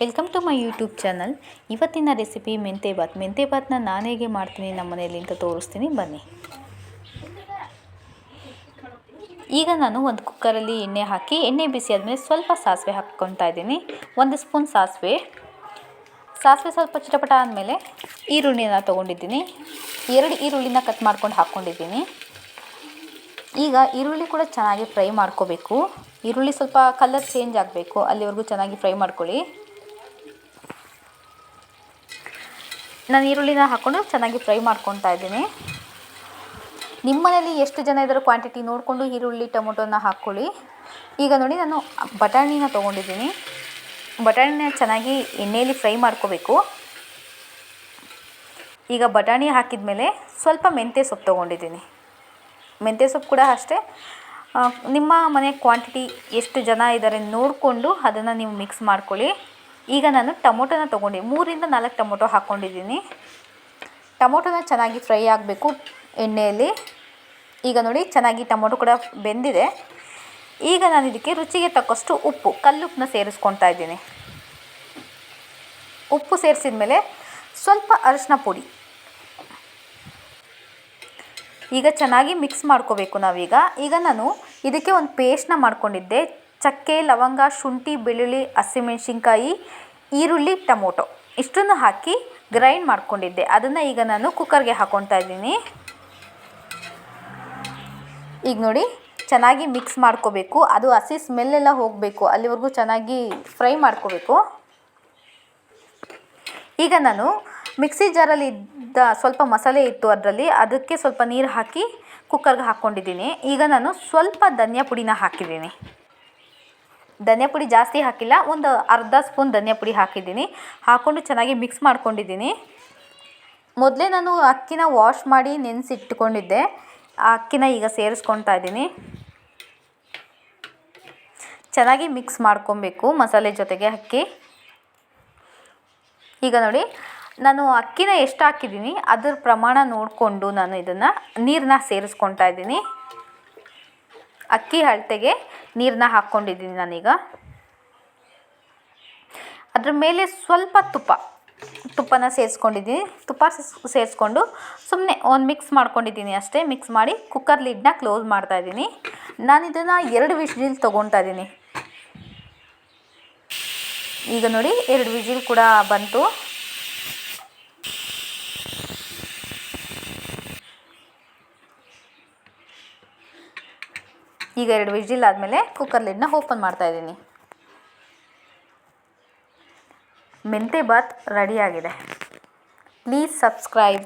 Welcome to my YouTube channel ಇವತ್ತಿನ recipe ಮೆಂತೆ ಬಾತ್ ಮೆಂತೆ ಬಾತ್ನ ನಾನು ಹೇಗೆ ಮಾಡ್ತೀನಿ ನಮ್ಮ ಮನೆಯಲ್ಲಿ ಅಂತ ತೋರಿಸ್ತೀನಿ. ಬನ್ನಿ. ಈಗ ನಾನು ಒಂದು ಕುಕ್ಕರಲ್ಲಿ ಎಣ್ಣೆ ಹಾಕಿ, ಎಣ್ಣೆ ಬಿಸಿ ಆದಮೇಲೆ ಸ್ವಲ್ಪ ಸಾಸಿವೆ ಹಾಕ್ಕೊತಾ ಇದ್ದೀನಿ. ಒಂದು ಸ್ಪೂನ್ ಸಾಸಿವೆ. ಸಾಸಿವೆ ಸ್ವಲ್ಪ ಚಿಟಪಟ ಆದಮೇಲೆ ಈರುಳ್ಳಿನ ತೊಗೊಂಡಿದ್ದೀನಿ. ಎರಡು ಈರುಳ್ಳಿನ ಕಟ್ ಮಾಡ್ಕೊಂಡು ಹಾಕ್ಕೊಂಡಿದ್ದೀನಿ. ಈಗ ಈರುಳ್ಳಿ ಕೂಡ ಚೆನ್ನಾಗಿ ಫ್ರೈ ಮಾಡ್ಕೋಬೇಕು. ಈರುಳ್ಳಿ ಸ್ವಲ್ಪ ಕಲರ್ ಚೇಂಜ್ ಆಗಬೇಕು. ಅಲ್ಲಿವರೆಗೂ ಚೆನ್ನಾಗಿ ಫ್ರೈ ಮಾಡ್ಕೊಳ್ಳಿ. ನಾನು ಈರುಳ್ಳಿನ ಹಾಕ್ಕೊಂಡು ಚೆನ್ನಾಗಿ ಫ್ರೈ ಮಾಡ್ಕೊತಾ ಇದ್ದೀನಿ. ನಿಮ್ಮ ಮನೇಲಿ ಎಷ್ಟು ಜನ ಇದ್ದಾರೋ ಕ್ವಾಂಟಿಟಿ ನೋಡಿಕೊಂಡು ಈರುಳ್ಳಿ, ಟೊಮೊಟೊನ ಹಾಕ್ಕೊಳ್ಳಿ ಈಗ ನೋಡಿ ನಾನು ಬಟಾಣಿನ ತೊಗೊಂಡಿದ್ದೀನಿ. ಬಟಾಣಿನ ಚೆನ್ನಾಗಿ ಎಣ್ಣೆಯಲ್ಲಿ ಫ್ರೈ ಮಾಡ್ಕೋಬೇಕು. ಈಗ ಬಟಾಣಿ ಹಾಕಿದ ಮೇಲೆ ಸ್ವಲ್ಪ ಮೆಂತ್ಯ ಸೊಪ್ಪು ತೊಗೊಂಡಿದ್ದೀನಿ. ಮೆಂತ್ಯ ಸೊಪ್ಪು ಕೂಡ ಅಷ್ಟೇ. ನಿಮ್ಮ ಮನೆ ಕ್ವಾಂಟಿಟಿ ಎಷ್ಟು ಜನ ಇದ್ದಾರೆ ನೋಡಿಕೊಂಡು ಅದನ್ನು ನೀವು ಮಿಕ್ಸ್ ಮಾಡ್ಕೊಳ್ಳಿ. ಈಗ ನಾನು ಟೊಮೊಟೊನ ತೊಗೊಂಡು. ಮೂರಿಂದ ನಾಲ್ಕು ಟೊಮೊಟೊ ಹಾಕ್ಕೊಂಡಿದ್ದೀನಿ. ಟೊಮೊಟೊನ ಚೆನ್ನಾಗಿ ಫ್ರೈ ಆಗಬೇಕು ಎಣ್ಣೆಯಲ್ಲಿ. ಈಗ ನೋಡಿ, ಚೆನ್ನಾಗಿ ಟೊಮೊಟೊ ಕೂಡ ಬೆಂದಿದೆ. ಈಗ ನಾನು ಇದಕ್ಕೆ ರುಚಿಗೆ ತಕ್ಕಷ್ಟು ಉಪ್ಪು ಕಲ್ಲುಪ್ಪನ್ನ ಸೇರಿಸ್ಕೊತಾ ಇದ್ದೀನಿ. ಉಪ್ಪು ಸೇರಿಸಿದ ಮೇಲೆ ಸ್ವಲ್ಪ ಅರಿಶಿನ ಪುಡಿ. ಈಗ ಚೆನ್ನಾಗಿ ಮಿಕ್ಸ್ ಮಾಡ್ಕೋಬೇಕು ನಾವೀಗ. ಈಗ ನಾನು ಇದಕ್ಕೆ ಒಂದು ಪೇಸ್ಟ್ನ ಮಾಡ್ಕೊಂಡಿದ್ದೆ. ಚಕ್ಕೆ, ಲವಂಗ, ಶುಂಠಿ, ಬೆಳ್ಳುಳ್ಳಿ, ಹಸಿಮೆಣಸಿನ್ಕಾಯಿ, ಈರುಳ್ಳಿ, ಟೊಮೊಟೊ. ಇಷ್ಟನ್ನು ಹಾಕಿ ಗ್ರೈಂಡ್ ಮಾಡ್ಕೊಂಡಿದ್ದೆ. ಅದನ್ನು ಈಗ ನಾನು ಕುಕ್ಕರ್ಗೆ ಹಾಕ್ಕೊತಾ ಇದ್ದೀನಿ. ಈಗ ನೋಡಿ, ಚೆನ್ನಾಗಿ ಮಿಕ್ಸ್ ಮಾಡ್ಕೋಬೇಕು. ಅದು ಹಸಿ ಸ್ಮೆಲ್ಲೆಲ್ಲ ಹೋಗಬೇಕು. ಅಲ್ಲಿವರೆಗೂ ಚೆನ್ನಾಗಿ ಫ್ರೈ ಮಾಡ್ಕೋಬೇಕು. ಈಗ ನಾನು ಮಿಕ್ಸಿ ಜಾರಲ್ಲಿ ಇದ್ದ ಸ್ವಲ್ಪ ಮಸಾಲೆ ಇತ್ತು ಅದರಲ್ಲಿ. ಅದಕ್ಕೆ ಸ್ವಲ್ಪ ನೀರು ಹಾಕಿ ಕುಕ್ಕರ್ಗೆ ಹಾಕ್ಕೊಂಡಿದ್ದೀನಿ ಈಗ ನಾನು ಸ್ವಲ್ಪ ಧನಿಯಾ ಪುಡಿನ ಹಾಕಿದ್ದೀನಿ. ಧನಿಯಾ ಪುಡಿ ಜಾಸ್ತಿ ಹಾಕಿಲ್ಲ, ಒಂದು ಅರ್ಧ ಸ್ಪೂನ್ ಧನಿಯಾ ಪುಡಿ ಹಾಕಿದ್ದೀನಿ. ಹಾಕ್ಕೊಂಡು ಚೆನ್ನಾಗಿ ಮಿಕ್ಸ್ ಮಾಡ್ಕೊಂಡಿದ್ದೀನಿ. ಮೊದಲೇ ನಾನು ಅಕ್ಕಿನ ವಾಶ್ ಮಾಡಿ ನೆನೆಸಿಟ್ಕೊಂಡಿದ್ದೆ. ಆ ಅಕ್ಕಿನ ಈಗ ಸೇರಿಸ್ಕೊತಾ ಇದ್ದೀನಿ. ಚೆನ್ನಾಗಿ ಮಿಕ್ಸ್ ಮಾಡ್ಕೊಬೇಕು ಮಸಾಲೆ ಜೊತೆಗೆ ಅಕ್ಕಿ. ಈಗ ನೋಡಿ, ನಾನು ಅಕ್ಕಿನ ಎಷ್ಟು ಹಾಕಿದ್ದೀನಿ, ಅದರ ಪ್ರಮಾಣ ನೋಡಿಕೊಂಡು ನಾನು ಇದನ್ನು ನೀರನ್ನ ಸೇರಿಸ್ಕೊಳ್ತಾ ಇದ್ದೀನಿ. ಅಕ್ಕಿ ಅಳತೆಗೆ ನೀರನ್ನ ಹಾಕ್ಕೊಂಡಿದ್ದೀನಿ ನಾನೀಗ. ಅದ್ರ ಮೇಲೆ ಸ್ವಲ್ಪ ತುಪ್ಪ, ತುಪ್ಪನ ಸೇರಿಸ್ಕೊಂಡಿದ್ದೀನಿ. ತುಪ್ಪ ಸೇರಿಸ್ಕೊಂಡು ಸುಮ್ಮನೆ ಒಂದು ಮಿಕ್ಸ್ ಮಾಡ್ಕೊಂಡಿದ್ದೀನಿ ಅಷ್ಟೇ. ಮಿಕ್ಸ್ ಮಾಡಿ ಕುಕ್ಕರ್ ಲಿಡ್ನ ಕ್ಲೋಸ್ ಮಾಡ್ತಾ ಇದ್ದೀನಿ. ನಾನು ಇದನ್ನು ಎರಡು ವಿಷಿಲ್ ತೊಗೊತಾ ಇದ್ದೀನಿ. ಈಗ ನೋಡಿ, ಎರಡು ವಿಜಿಲ್ ಕೂಡ ಬಂತು. ಈಗ ಎರಡು ವಿಜಿಲ್ ಆದಮೇಲೆ ಕುಕ್ಕರ್ ಲಿಡ್ನ ಓಪನ್ ಮಾಡ್ತಾ ಇದ್ದೀನಿ. ಮೆಂತೆ ಬಾತ್ ರೆಡಿಯಾಗಿದೆ ಪ್ಲೀಸ್ ಸಬ್ಸ್ಕ್ರೈಬ್